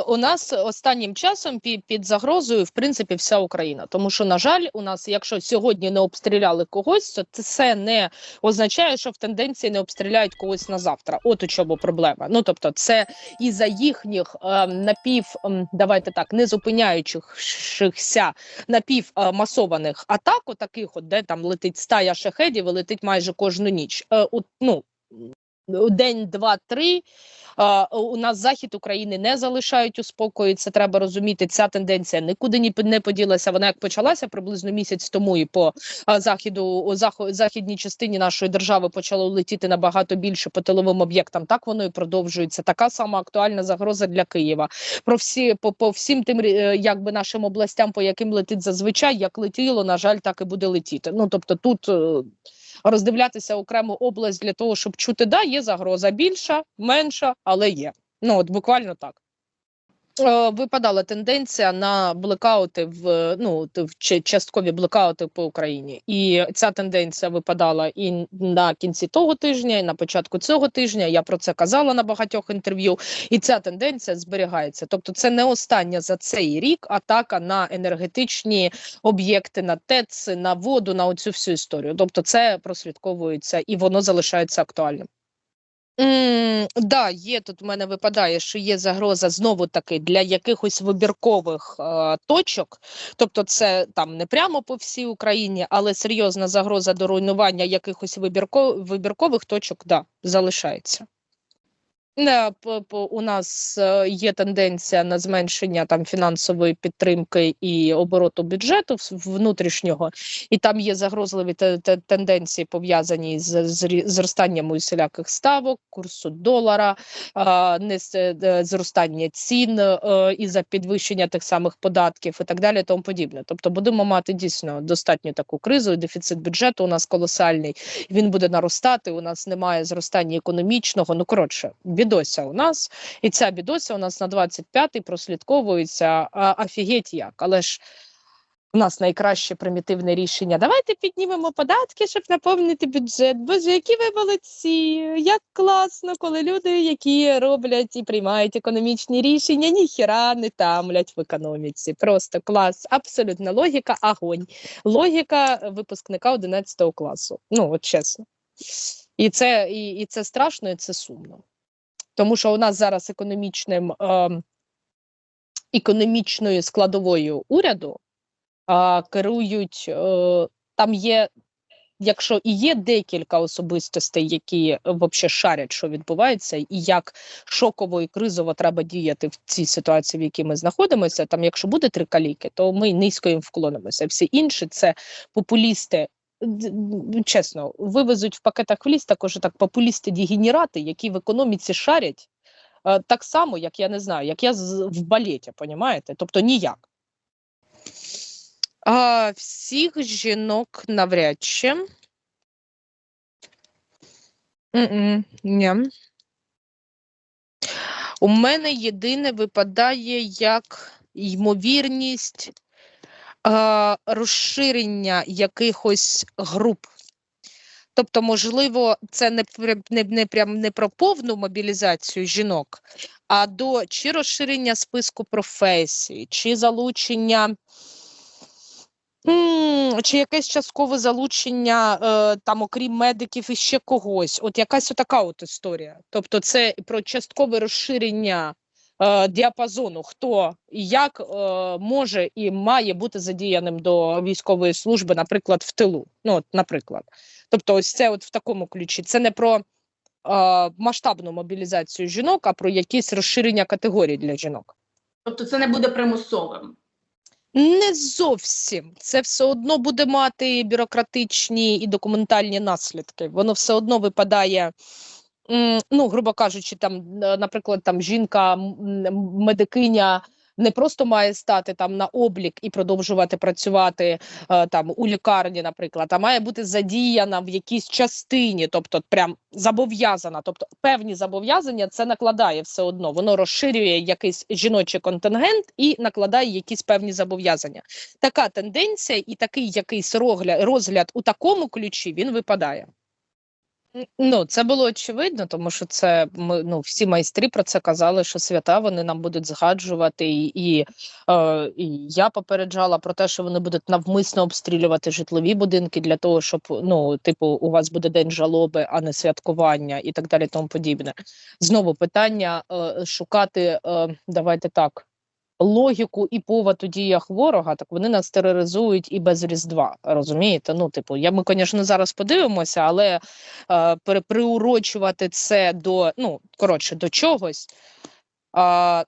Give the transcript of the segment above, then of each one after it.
у нас останнім часом під, під загрозою в принципі вся Україна. Тому що, на жаль, у нас, якщо сьогодні не обстріляли когось, то це не означає, що в тенденції не обстріляють когось на завтра. От у чому проблема. Ну тобто, це і за їхніх е, напів, давайте так, не зупиняючихся напівмасованих атак, таких, от де там летить стая шахедів, і летить майже кожну ніч. Е, от, ну день, два, три. У нас захід України не залишають у спокої. Це треба розуміти. Ця тенденція нікуди ні не поділася. Вона як почалася приблизно місяць тому, і по а, заходу у захо, західній частині нашої держави почало летіти набагато більше по тиловим об'єктам. Так воно і продовжується. Така сама актуальна загроза для Києва. Про всі по, по всім тим е, якби нашим областям, по яким летить зазвичай, як летіло, на жаль, так і буде летіти. Ну тобто тут. Роздивлятися окрему область для того, щоб чути, да, є загроза більша, менша, але є. Ну от буквально так. Е, Випадала тенденція на блекаути в ну в часткові блекаути по Україні, і ця тенденція випадала і на кінці того тижня, і на початку цього тижня. Я про це казала на багатьох інтерв'ю, і ця тенденція зберігається. Тобто, це не остання за цей рік атака на енергетичні об'єкти, на ТЕЦ, на воду, на оцю всю історію. Тобто, це прослідковується і воно залишається актуальним. Да, є тут. У мене випадає, що є загроза знову таки для якихось вибіркових е, точок. Тобто, це там не прямо по всій Україні, але серйозна загроза до руйнування якихось вибірко, вибіркових точок, да, залишається. У нас е, є тенденція на зменшення там фінансової підтримки і обороту бюджету внутрішнього, і там є загрозливі те- те- тенденції пов'язані з зростанням усіляких ставок, курсу долара, а, е, зростання цін е, і за підвищення тих самих податків і так далі, і тому подібне. Тобто будемо мати дійсно достатньо таку кризу. і Дефіцит бюджету у нас колосальний. Він буде наростати. У нас немає зростання економічного. Ну коротше, бідося у нас, і ця бідося у нас на 25-й прослідковується а, офігеть як. Але ж у нас найкраще примітивне рішення. Давайте піднімемо податки, щоб наповнити бюджет. Боже, які ви молодці! Як класно, коли люди, які роблять і приймають економічні рішення, ніхіра не тамлять в економіці. Просто клас, абсолютна логіка, агонь. Логіка випускника 11 класу. Ну, от чесно. І це, і, і це страшно, і це сумно. Тому що у нас зараз економічним, ем, економічною складовою уряду а, керують, е, там є, якщо і є декілька особистостей, які взагалі шарять, що відбувається, і як шоково і кризово треба діяти в цій ситуації, в якій ми знаходимося. Там, якщо буде три каліки, то ми низько їм вклонимося. Всі інші це популісти. Д- Чесно, вивезуть в пакетах в ліс також так популісти-дегенерати, які в економіці шарять е, так само, як я не знаю, як я в балеті, понімаєте? Тобто ніяк. А, всіх жінок навряд чи. Ні. У мене єдине випадає як ймовірність розширення якихось груп. Тобто, можливо, це не, не, не, прям не про повну мобілізацію жінок, а до чи розширення списку професій, чи залучення. Чи якесь часткове залучення е, там, окрім медиків, і ще когось? От якась отака от історія. Тобто, це про часткове розширення е, діапазону, хто і як е, може і має бути задіяним до військової служби, наприклад, в тилу. Ну, от, наприклад. Тобто, ось це от в такому ключі. Це не про е, масштабну мобілізацію жінок, а про якісь розширення категорій для жінок. Тобто це не буде примусовим. Не зовсім. Це все одно буде мати бюрократичні і документальні наслідки. Воно все одно випадає. Ну, грубо кажучи, там, е, наприклад, там жінка, медикиня не просто має стати там на облік і продовжувати працювати е, там у лікарні, наприклад, а має бути задіяна в якійсь частині, тобто прям зобов'язана. Тобто певні зобов'язання це накладає все одно. Воно розширює якийсь жіночий контингент і накладає якісь певні зобов'язання. Така тенденція і такий якийсь розгляд, розгляд у такому ключі він випадає. Ну, це було очевидно, тому що це ми ну всі майстри про це казали, що свята вони нам будуть згаджувати, і, і, е, і я попереджала про те, що вони будуть навмисно обстрілювати житлові будинки для того, щоб ну, типу, у вас буде день жалоби, а не святкування, і так далі, тому подібне. Знову питання е, шукати, е, давайте так. Логіку і повод у діях ворога, так вони нас тероризують і без Різдва. Розумієте? Ну, типу, я ми, звісно, зараз подивимося, але е, приурочувати це до ну коротше до чогось. А,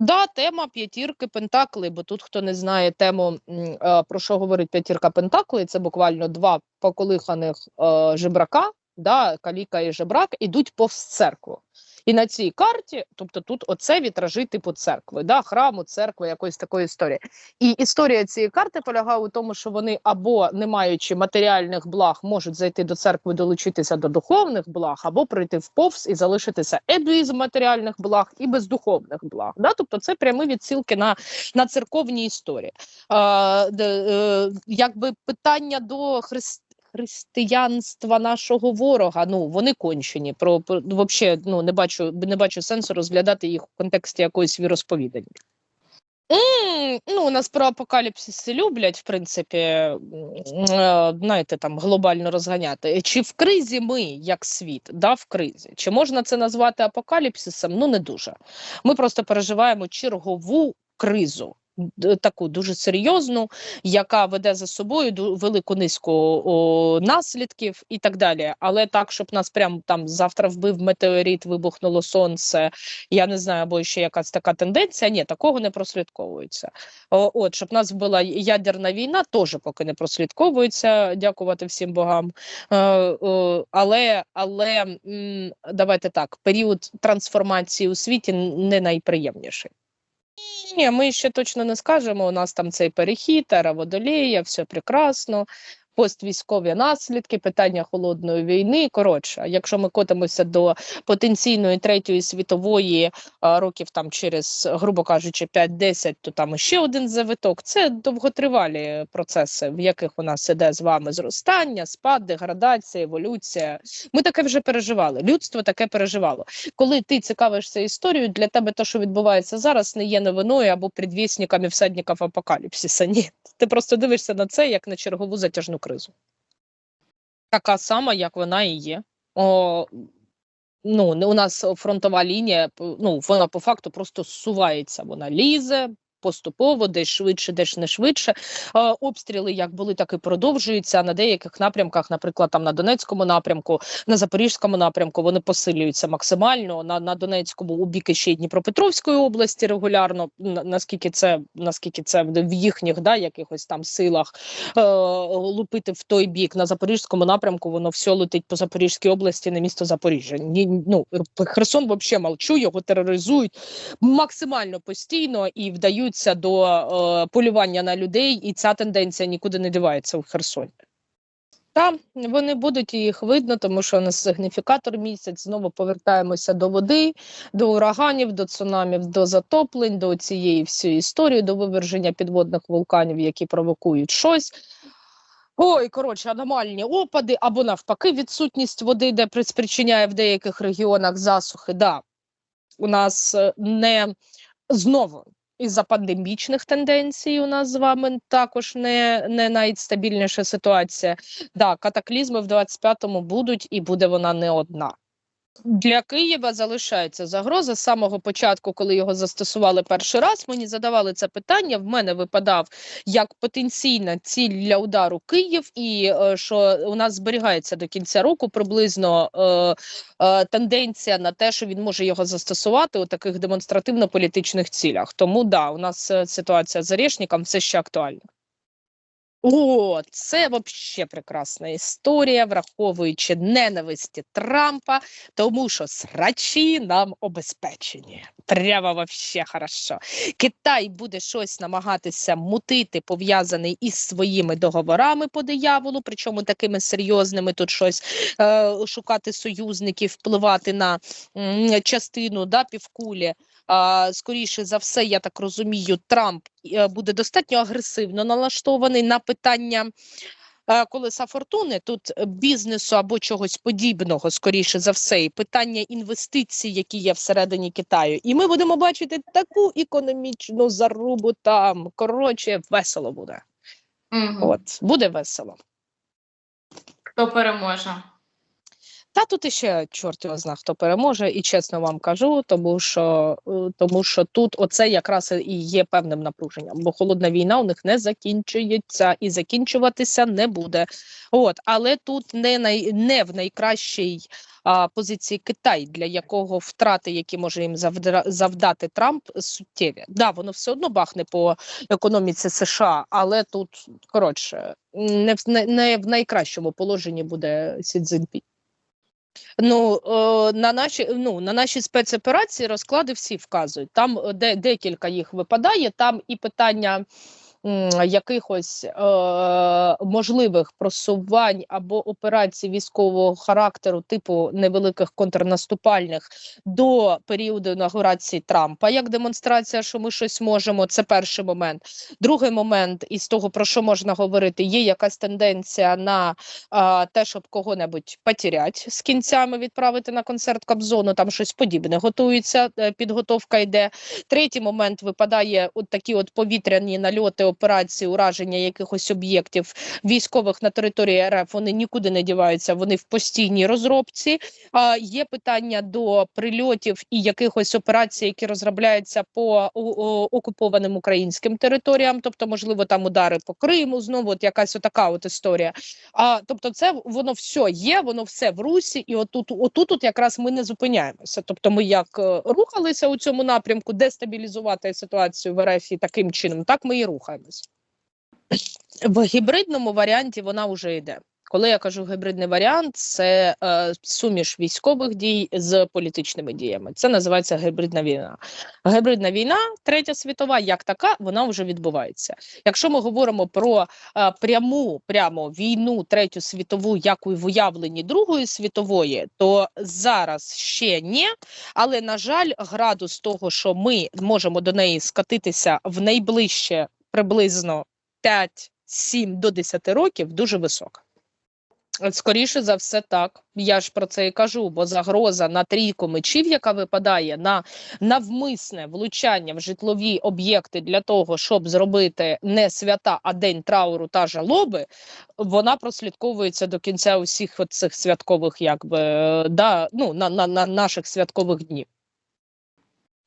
да, тема п'ятірки Пентакли, бо тут хто не знає тему, е, про що говорить п'ятірка Пентакли, це буквально два поколиханих е, жебрака, да, каліка і жебрак, ідуть повз церкву. І на цій карті, тобто тут оце вітражі типу церкви, да, храму, церкви, якоїсь такої історії. І історія цієї карти полягає у тому, що вони або не маючи матеріальних благ, можуть зайти до церкви, долучитися до духовних благ, або прийти в повз і залишитися і без матеріальних благ, і без духовних благ. Да? Тобто це прямі відсилки на, на церковні історії. А, де, е, якби питання до христ християнства нашого ворога. Ну вони кончені. Про, про вообще, ну не бачу, не бачу сенсу розглядати їх в контексті якоїсь віросповідання. М, Ну, у нас про апокаліпсис люблять, в принципі, е, знаєте, там глобально розганяти. Чи в кризі ми, як світ, да, в кризі? Чи можна це назвати апокаліпсисом? Ну, не дуже. Ми просто переживаємо чергову кризу. Д- Таку дуже серйозну, яка веде за собою велику низку о, наслідків і так далі. Але так, щоб нас прям там завтра вбив метеорит, вибухнуло сонце, я не знаю, або ще якась така тенденція. Ні, такого не прослідковується. О, От, щоб нас вбила ядерна війна, теж поки не прослідковується, дякувати всім богам. Е, е, але але давайте так, період трансформації у світі не найприємніший. Ні, ми ще точно не скажемо. У нас там цей перехід, ера водолія, все прекрасно. Поствійськові наслідки, питання холодної війни. Коротше, якщо ми котимося до потенційної третьої світової років там через, грубо кажучи, 5-10, то там ще один завиток. Це довготривалі процеси, в яких у нас іде з вами зростання, спад, деградація, еволюція. Ми таке вже переживали. Людство таке переживало. Коли ти цікавишся історією, для тебе те, що відбувається зараз, не є новиною або предвісниками всадників апокаліпсиса. Ні, ти просто дивишся на це як на чергову затяжну кризу. Така сама, як вона і є. О, ну, у нас фронтова лінія, ну, вона по факту просто зсувається. Вона лізе поступово, десь швидше, десь не швидше. Обстріли як були, так і продовжуються. На деяких напрямках, наприклад, там на Донецькому напрямку, на Запорізькому напрямку, вони посилюються максимально. На, на Донецькому у бік ще й Дніпропетровської області регулярно. Наскільки це наскільки це в їхніх да, якихось там силах е, лупити в той бік на Запорізькому напрямку, воно все летить по Запорізькій області на місто Запоріжжя. Ні, ну Херсон взагалі молчу, його тероризують максимально постійно і вдаються до е, полювання на людей, і ця тенденція нікуди не дівається у Херсоні. Та вони будуть їх видно, тому що у нас сигніфікатор місяць. Знову повертаємося до води, до ураганів, до цунамів, до затоплень, до цієї всієї історії, до виверження підводних вулканів, які провокують щось. Ой, коротше, аномальні опади або навпаки, відсутність води, де при- спричиняє в деяких регіонах засухи. Да, у нас е, не знову із-за пандемічних тенденцій у нас з вами також не, не найстабільніша ситуація. Да, катаклізми в 25-му будуть, і буде вона не одна. Для Києва залишається загроза з самого початку, коли його застосували перший раз. Мені задавали це питання. В мене випадав як потенційна ціль для удару Київ, і е, що у нас зберігається до кінця року приблизно е, е, тенденція на те, що він може його застосувати у таких демонстративно-політичних цілях. Тому да, у нас е, ситуація з Орешником все ще актуальна. О, це взагалі прекрасна історія, враховуючи ненависті Трампа, тому що срачі нам обезпечені. Прямо вообще хорошо. Китай буде щось намагатися мутити, пов'язаний із своїми договорами по дияволу, причому такими серйозними тут щось е, шукати союзників, впливати на м, частину да, півкулі. А, скоріше за все, я так розумію, Трамп е, буде достатньо агресивно налаштований на питання е, колеса фортуни, тут е, бізнесу або чогось подібного, скоріше за все, і питання інвестицій, які є всередині Китаю. І ми будемо бачити таку економічну зарубу там. Коротше, весело буде. Мгм. От буде весело. Хто переможе? Та тут іще чорт його зна, хто переможе, і чесно вам кажу, тому що е, тому що тут оце якраз і є певним напруженням, бо холодна війна у них не закінчується і закінчуватися не буде. От, але тут не най не в найкращій а, позиції Китай, для якого втрати, які може їм завдра- завдати Трамп, суттєві. Да, воно все одно бахне по економіці США, але тут коротше не в не, не в найкращому положенні буде Сі Цзіньпінь. Ну е, на наші ну на наші спецоперації розклади всі вказують. Там е, де декілька їх випадає. Там і питання якихось е, можливих просувань або операцій військового характеру, типу невеликих контрнаступальних до періоду інаугурації Трампа, як демонстрація, що ми щось можемо. Це перший момент. Другий момент, із того про що можна говорити, є якась тенденція на а, те, щоб кого-небудь потерять з кінцями відправити на концерт Кобзону, там щось подібне готується, е, підготовка йде. Третій момент випадає от такі от повітряні нальоти, операції, ураження якихось об'єктів військових на території РФ. Вони нікуди не діваються, вони в постійній розробці. А, є питання до прильотів і якихось операцій, які розробляються по окупованим українським територіям, тобто, можливо, там удари по Криму, знову от якась отака от історія. А тобто, це воно все є, воно все в русі, і отут, отут от якраз ми не зупиняємося. Тобто, ми як е, рухалися у цьому напрямку, дестабілізувати ситуацію в РФ таким чином, так ми і рухаємось. В гібридному варіанті вона вже йде. Коли я кажу гібридний варіант, це е, суміш військових дій з політичними діями. Це називається гібридна війна. Гібридна війна, третя світова, як така, вона вже відбувається. Якщо ми говоримо про е, пряму прямо війну, третю світову, як у уявленні Другої світової, то зараз ще ні. Але на жаль, градус того, що ми можемо до неї скатитися в найближче приблизно 5-7 до 10 років, дуже висока. Скоріше за все, так. Я ж про це і кажу, бо загроза на трійку мечів, яка випадає на навмисне влучання в житлові об'єкти для того, щоб зробити не свята, а день трауру та жалоби, вона прослідковується до кінця усіх цих святкових, якби е, да, ну, на, на, на наших святкових днів.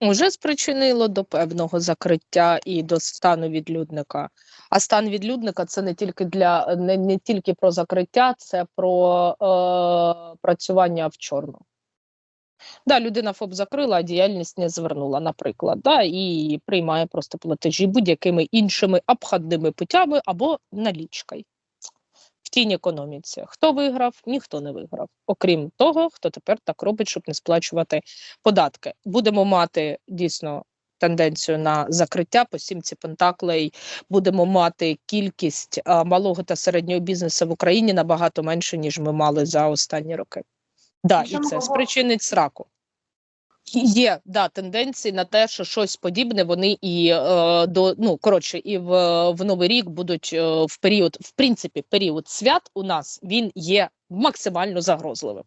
Уже спричинило до певного закриття і до стану відлюдника. А стан відлюдника це не тільки для не, не тільки про закриття, це про е, працювання в чорну. Да, людина ФОП закрила, а діяльність не звернула, наприклад, да, і приймає просто платежі будь-якими іншими обходними путями або налічкою. Тінь економіці. Хто виграв? Ніхто не виграв. Окрім того, хто тепер так робить, щоб не сплачувати податки. Будемо мати дійсно тенденцію на закриття по сімці пентаклей. Будемо мати кількість а, малого та середнього бізнесу в Україні набагато менше, ніж ми мали за останні роки. Да, і це спричинить сраку. Є да тенденції на те, що щось подібне вони і е, до ну коротше, і в, в новий рік будуть е, в період, в принципі, період свят у нас він є максимально загрозливим.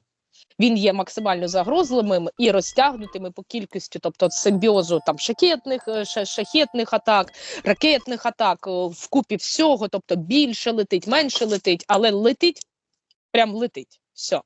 Він є максимально загрозливим і розтягнутими по кількості, тобто симбіозу там шахетних, е, шахетних атак, ракетних атак е, вкупі всього, тобто більше летить, менше летить, але летить, прям летить. Все.